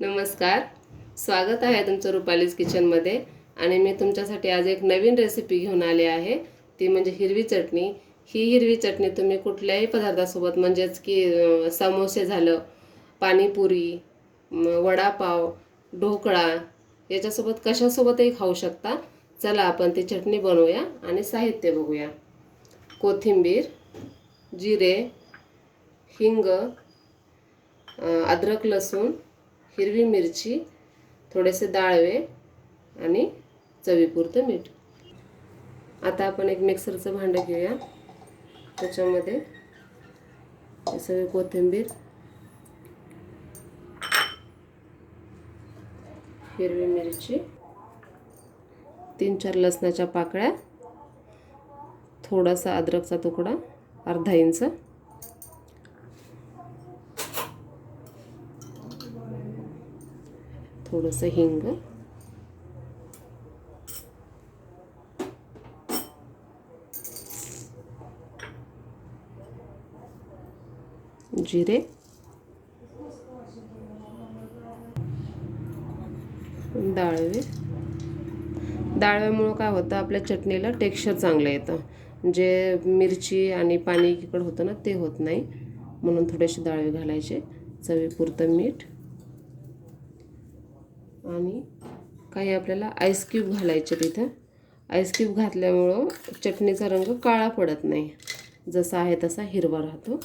नमस्कार. स्वागत आहे तुमचं रुपालीज किचनमध्ये आणि मी तुमच्यासाठी आज एक नवीन रेसिपी घेऊन आले आहे. ती म्हणजे हिरवी चटणी. ही हिरवी चटणी तुम्ही कुठल्याही पदार्थासोबत म्हणजेच की समोसे झालं पाणीपुरी वडापाव ढोकळा याच्यासोबत कशासोबतही खाऊ शकता. चला आपण ती चटणी बनवूया आणि साहित्य बघूया. कोथिंबीर जिरे हिंग अद्रक लसूण हिरवी मिरची थोडेसे डाळवे आणि चवीपुरतं मीठ. आता आपण एक मिक्सरचं भांडं घेऊया. त्याच्यामध्ये सगळी कोथिंबीर हिरवी मिरची तीन चार लसणाच्या पाकळ्या थोडासा अद्रकचा तुकडा अर्धा इंच. थोडंसं हिंग. जिरे. डाळवे. डाळव्यामुळं काय होतं आपल्या चटणीला टेक्स्चर चांगलं येतं. जे मिरची आणि पाणी इकडं होतं ना ते होत नाही. म्हणून थोडेसे डाळवे घालायचे. चवीपुरतं मीठ. आणि काही आपल्याला आईस क्यूब घालायचे तिथं आईस क्यूब घातल्यामुळं चटणीचा रंग काळा पडत नाही. जसा आहे तसा हिरवा राहतो.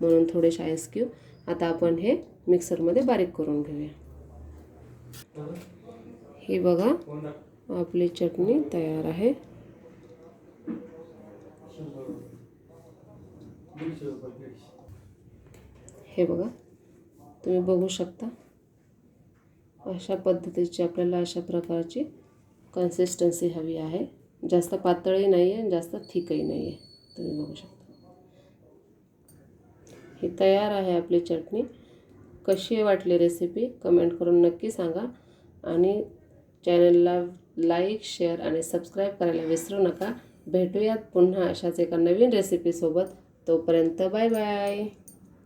म्हणून थोडेसे आईस्क्यूब आता आपण हे मिक्सरमध्ये बारीक करून घेऊया. हे बघा आपली चटणी तयार आहे. हे बघा तुम्ही बघू शकता. अशा पद्धतीची आपल्याला अशा प्रकारची कन्सिस्टन्सी हवी आहे. जास्त पातळही नाही आहे जास्त थिकही नाही आहे तुम्ही बघू शकता. ही तयार आहे आपली चटणी. कशी वाटली रेसिपी कमेंट करून नक्की सांगा. आणि चॅनलला लाईक शेअर आणि सबस्क्राईब करायला विसरू नका. भेटूयात पुन्हा अशाच एका नवीन रेसिपीसोबत तोपर्यंत बाय बाय